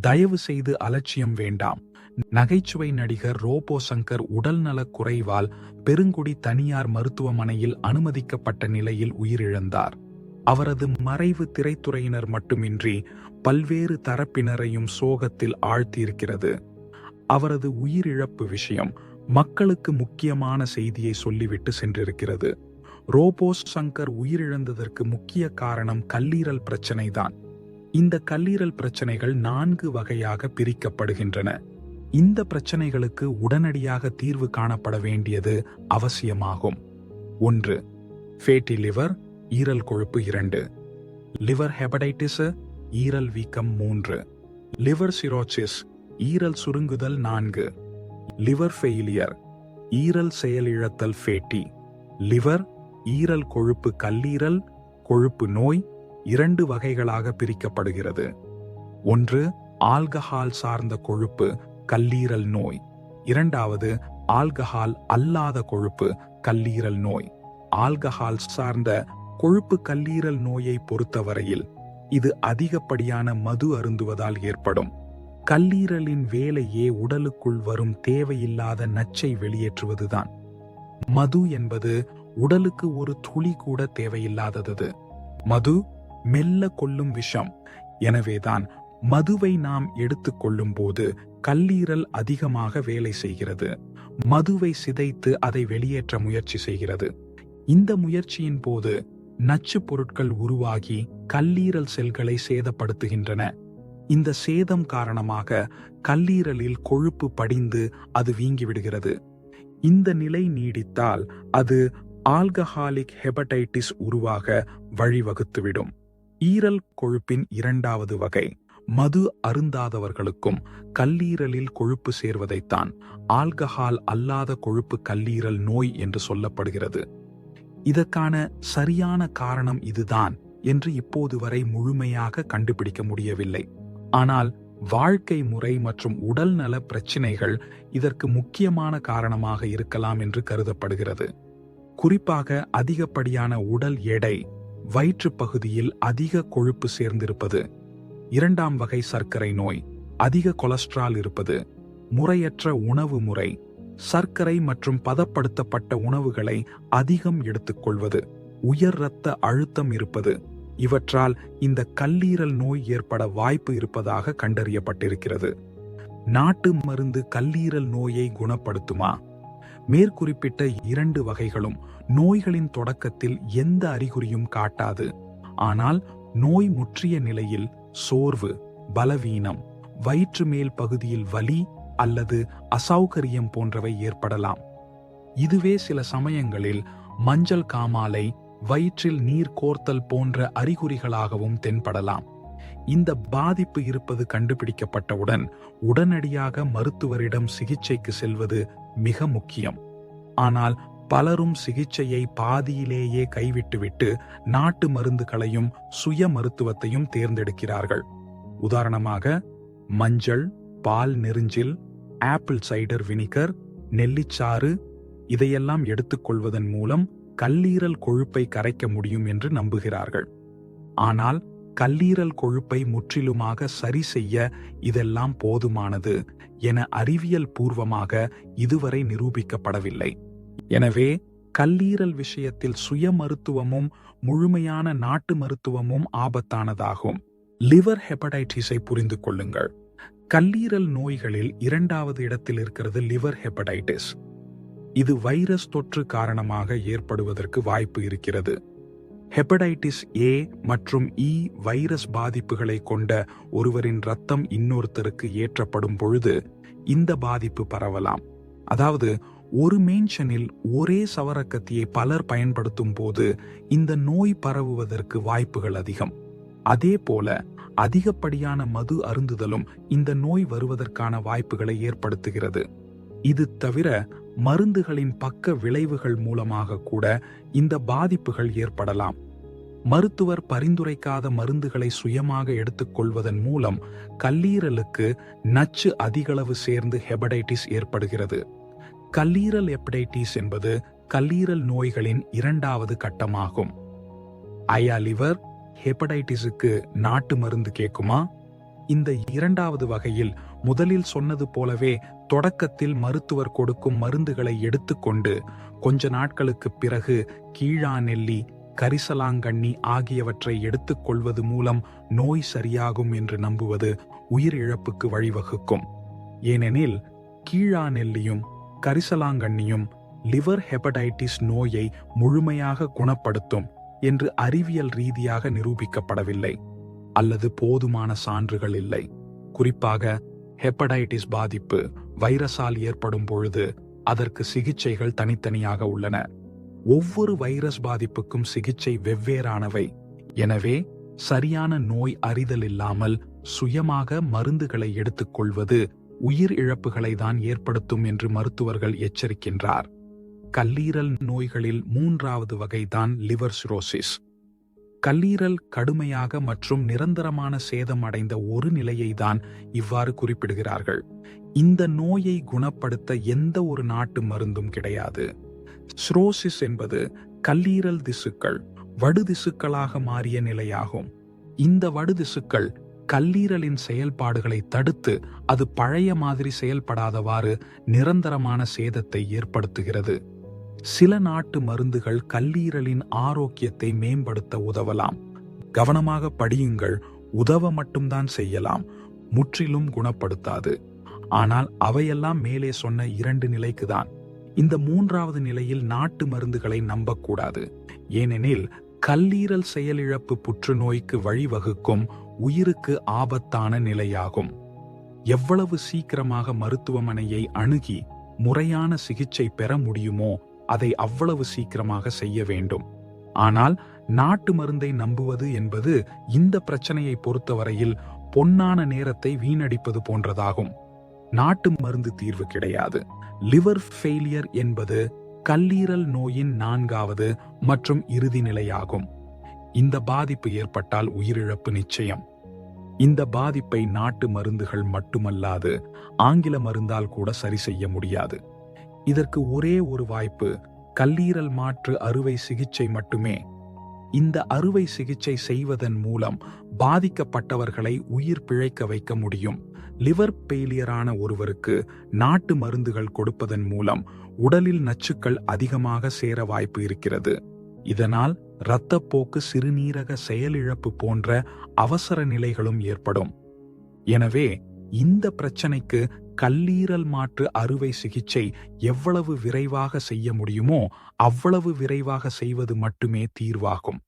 தயவு செய்து அலட்சியம் வேண்டாம். நகைச்சுவை நடிகர் ரோபோ சங்கர் உடல்நலக் குறைவால் பெருங்குடி தனியார் மருத்துவமனையில் அனுமதிக்கப்பட்ட நிலையில் உயிரிழந்தார். அவரது மறைவு திரைத்துறையினர் மட்டுமின்றி பல்வேறு தரப்பினரையும் சோகத்தில் ஆழ்த்தியிருக்கிறது. அவரது உயிரிழப்பு விஷயம் மக்களுக்கு முக்கியமான செய்தியை சொல்லிவிட்டு சென்றிருக்கிறது. ரோபோஸ் சங்கர் உயிரிழந்ததற்கு முக்கிய காரணம் கல்லீரல் பிரச்சனைதான். இந்த கல்லீரல் பிரச்சனைகள் நான்கு வகையாக பிரிக்கப்படுகின்றன. இந்த பிரச்சனைகளுக்கு உடனடியாக தீர்வு காணப்பட வேண்டியது அவசியமாகும். ஒன்று ஃபேட்டி லிவர் ஈரல் கொழுப்பு இரண்டு. லிவர் ஹெபடைட்டிஸ் ஈரல் வீக்கம் மூன்று. லிவர் சிரோசிஸ் ஈரல் சுருங்குதல் நான்கு. லிவர் ஃபெயிலியர் ஈரல் செயலிழத்தல் ஃபேட்டி லிவர் ஈரல் கொழுப்பு கல்லீரல் கொழுப்பு நோய் இரண்டு வகைகளாக பிரிக்கப்படுகிறது. ஒன்று ஆல்கஹால் சார்ந்த கொழுப்பு கல்லீரல் நோய். இரண்டாவது ஆல்கஹால் அல்லாத கொழுப்பு கல்லீரல் நோய். ஆல்கஹால் சார்ந்த கொழுப்பு கல்லீரல் நோயை பொறுத்தவரையில் இது அதிகப்படியான மது அருந்துவதால் ஏற்படும். கல்லீரலின் வேலையே உடலுக்குள் வரும் தேவையில்லாத நச்சை வெளியேற்றுவதுதான். மது என்பது உடலுக்கு ஒரு துளி கூட தேவையில்லாதது. மது மெல்ல கொல்லும் விஷம். எனவேதான் மதுவை நாம் எடுத்துக்கொள்ளும் போது கல்லீரல் அதிகமாக வேலை செய்கிறது. மதுவை சிதைத்து அதை வெளியேற்ற முயற்சி செய்கிறது. இந்த முயற்சியின் போது நச்சு பொருட்கள் உருவாகி கல்லீரல் செல்களை சேதப்படுத்துகின்றன. இந்த சேதம் காரணமாக கல்லீரலில் கொழுப்பு படிந்து அது வீங்கிவிடுகிறது. இந்த நிலை நீடித்தால் அது ஆல்கஹாலிக் ஹெபடைட்டிஸ் உருவாக வழிவகுத்துவிடும். ஈரல் கொழுப்பின் இரண்டாவது வகை. மது அருந்தாதவர்களுக்கும் கல்லீரலில் கொழுப்பு சேர்வதைத்தான் ஆல்கஹால் அல்லாத கொழுப்பு கல்லீரல் நோய் என்று சொல்லப்படுகிறது. இதற்கான சரியான காரணம் இதுதான் என்று இப்போது வரை முழுமையாக கண்டுபிடிக்க முடியவில்லை. ஆனால் வாழ்க்கை முறை மற்றும் உடல்நல பிரச்சினைகள் இதற்கு முக்கியமான காரணமாக இருக்கலாம் என்று கருதப்படுகிறது. குறிப்பாக அதிகப்படியான உடல் எடை வயிற்று பகுதியில் அதிக கொழுப்பு சேர்ந்திருப்பது. இரண்டாம் வகை சர்க்கரை நோய் அதிக கொலஸ்ட்ரால் இருப்பது. முறையற்ற உணவு முறை சர்க்கரை மற்றும் பதப்படுத்தப்பட்ட உணவுகளை அதிகம் எடுத்துக்கொள்வது. உயர் இரத்த அழுத்தம் இருப்பது. இவற்றால் இந்த கல்லீரல் நோய் ஏற்பட வாய்ப்பு இருப்பதாக கண்டறியப்பட்டிருக்கிறது. நாட்டு மருந்து கல்லீரல் நோயை குணப்படுத்துமா? மேற்குறிப்பிட்ட இரண்டு வகைகளும் நோய்களின் தொடக்கத்தில் எந்த அறிகுறியும் காட்டாது. ஆனால் நோய் முற்றிய நிலையில் சோர்வு பலவீனம் வயிற்று மேல் பகுதியில் வலி அல்லது அசௌகரியம் போன்றவை ஏற்படலாம். இதுவே சில சமயங்களில் மஞ்சள் காமாலை வயிற்றில் நீர் கோர்த்தல் போன்ற அறிகுறிகளாகவும் தென்படலாம். இந்த பாதிப்பு இருப்பது கண்டுபிடிக்கப்பட்டவுடன் உடனடியாக மருத்துவரிடம் சிகிச்சைக்கு செல்வது மிக முக்கியம். ஆனால் பலரும் சிகிச்சையை பாதியிலேயே கைவிட்டுவிட்டு நாட்டு மருந்துகளையும் சுய மருத்துவத்தையும் தேர்ந்தெடுக்கிறார்கள். உதாரணமாக மஞ்சள் பால் நெருஞ்சில் ஆப்பிள் சைடர் வினிகர் நெல்லிச்சாறு இதையெல்லாம் எடுத்துக்கொள்வதன் மூலம் கல்லீரல் கொழுப்பை கரைக்க முடியும் என்று நம்புகிறார்கள். ஆனால் கல்லீரல் கொழுப்பை முற்றிலுமாக சரி செய்ய இதெல்லாம் போதுமானது என அறிவியல் பூர்வமாக இதுவரை நிரூபிக்கப்படவில்லை. எனவே கல்லீரல் விஷயத்தில் சுய மருத்துவமும் முழுமையான நாட்டு மருத்துவமும் ஆபத்தானதாகும். லிவர் ஹெப்படைட்டிஸை புரிந்து கொள்ளுங்கள். கல்லீரல் நோய்களில் இரண்டாவது இடத்தில் இருக்கிறது லிவர் ஹெப்படைட்டிஸ் இது வைரஸ் தொற்று காரணமாக ஏற்படுவதற்கு வாய்ப்பு இருக்கிறது. ஹெப்படைட்டிஸ் ஏ மற்றும் இ வைரஸ் பாதிப்புகளை கொண்ட ஒருவரின் ரத்தம் இன்னொருத்தருக்கு ஏற்றப்படும் பொழுது இந்த பாதிப்பு பரவலாம். அதாவது ஒரு மேன்ஷனில் ஒரே சவரக்கத்தியை பலர் பயன்படுத்தும் போது இந்த நோய் பரவுவதற்கு வாய்ப்புகள் அதிகம். அதே போல அதிகப்படியான மது அருந்துதலும் இந்த நோய் வருவதற்கான வாய்ப்புகளை ஏற்படுத்துகிறது. இது தவிர மருந்துகளின் பக்க விளைவுகள் மூலமாக கூட இந்த பாதிப்புகள் ஏற்படலாம். மருத்துவர் பரிந்துரைக்காத மருந்துகளை சுயமாக எடுத்துக்கொள்வதன் மூலம் கல்லீரலுக்கு நச்சு அதிகளவு சேர்ந்து ஹெபடைட்டிஸ் ஏற்படுகிறது. கல்லீரல் ஹெப்படைட்டிஸ் என்பது கல்லீரல் நோய்களின் இரண்டாவது கட்டமாகும். அயா லிவர் ஹெப்படைட்டிஸுக்கு நாட்டு மருந்து கேட்குமா? இந்த இரண்டாவது வகையில் முதலில் சொன்னது போலவே தொடக்கத்தில் மருத்துவர் கொடுக்கும் மருந்துகளை எடுத்துக்கொண்டு கொஞ்ச நாட்களுக்குப் பிறகு கீழா நெல்லி கரிசலாங்கண்ணி ஆகியவற்றை எடுத்துக்கொள்வது மூலம் நோய் சரியாகும் என்று நம்புவது உயிரிழப்புக்கு வழிவகுக்கும். ஏனெனில் கீழா நெல்லியும் கரிசலாங்கண்ணியும் லிவர் ஹெபடைட்டிஸ் நோயை முழுமையாக குணப்படுத்தும் என்று அறிவியல் ரீதியாக நிரூபிக்கப்படவில்லை அல்லது போதுமான சான்றுகள் இல்லை. குறிப்பாக ஹெப்படைட்டிஸ் பாதிப்பு வைரஸால் ஏற்படும் பொழுது அதற்கு சிகிச்சைகள் தனித்தனியாக உள்ளன. ஒவ்வொரு வைரஸ் பாதிப்புக்கும் சிகிச்சை வெவ்வேறானவை. எனவே சரியான நோய் அறிதல் இல்லாமல் சுயமாக மருந்துகளை எடுத்துக்கொள்வது உயிர் இழப்புகளை தான் ஏற்படுத்தும் என்று மருத்துவர்கள் எச்சரிக்கின்றார். கல்லீரல் நோய்களில் மூன்றாவது வகைதான் லிவர் சிரோசிஸ் கல்லீரல் கடுமையாக மற்றும் நிரந்தரமான சேதம் அடைந்த ஒரு நிலையை தான் இவ்வாறு குறிப்பிடுகிறார்கள். இந்த நோயை குணப்படுத்த எந்த ஒரு நாட்டு மருந்தும் கிடையாது. ஸ்ரோசிஸ் என்பது கல்லீரல் திசுக்கள் வடுதிசுக்களாக மாறிய நிலையாகும். இந்த வடுதிசுக்கள் கல்லீரலின் செயல்பாடுகளை தடுத்து அது பழைய மாதிரி செயல்படாதவாறு நிரந்தரமான சேதத்தை ஏற்படுத்துகிறது. சில நாட்டு மருந்துகள் கல்லீரலின் ஆரோக்கியத்தை மேம்படுத்த உதவலாம். கவனமாக படியுங்கள் உதவ மட்டும்தான் செய்யலாம் முற்றிலும் குணப்படுத்தாது. ஆனால் அவையெல்லாம் மேலே சொன்ன இரண்டு நிலைக்குதான். இந்த மூன்றாவது நிலையில் நாட்டு மருந்துகளை நம்பக்கூடாது. ஏனெனில் கல்லீரல் செயலிழப்பு புற்றுநோய்க்கு வழிவகுக்கும் உயிருக்கு ஆபத்தான நிலையாகும். எவ்வளவு சீக்கிரமாக மருத்துவமனையை அணுகி முறையான சிகிச்சை பெற முடியுமோ அதை அவ்வளவு சீக்கிரமாக செய்ய வேண்டும். ஆனால் நாட்டு மருந்தை நம்புவது என்பது இந்த பிரச்சனையை பொறுத்தவரையில் பொன்னான நேரத்தை வீணடிப்பது போன்றதாகும். நாட்டு மருந்து தீர்வு கிடையாது. லிவர் ஃபெயிலியர் என்பது கல்லீரல் நோயின் நான்காவது மற்றும் இறுதி நிலையாகும். இந்த பாதிப்பு ஏற்பட்டால் உயிரிழப்பு நிச்சயம். இந்த பாதிப்பை நாட்டு மருந்துகள் மட்டுமல்லாது ஆங்கில மருந்தால் கூட சரி செய்ய முடியாது. இதற்கு ஒரே ஒரு வாய்ப்பு கல்லீரல் மாற்று அறுவை சிகிச்சை மட்டுமே. இந்த அறுவை சிகிச்சை செய்வதன் மூலம் பாதிக்கப்பட்டவர்களை உயிர் பிழைக்க வைக்க முடியும். லிவர் பெயிலியரான ஒருவருக்கு நாட்டு மருந்துகள் கொடுப்பதன் மூலம் உடலில் நச்சுக்கள் அதிகமாக சேர வாய்ப்பு இருக்கிறது. இதனால் இரத்தப்போக்கு சிறுநீரக செயலிழப்பு போன்ற அவசர நிலைகளும் ஏற்படும். எனவே இந்த பிரச்சனைக்கு கல்லீரல் மாற்று அறுவை சிகிச்சை எவ்வளவு விரைவாக செய்ய முடியுமோ அவ்வளவு விரைவாக செய்வது மட்டுமே தீர்வாகும்.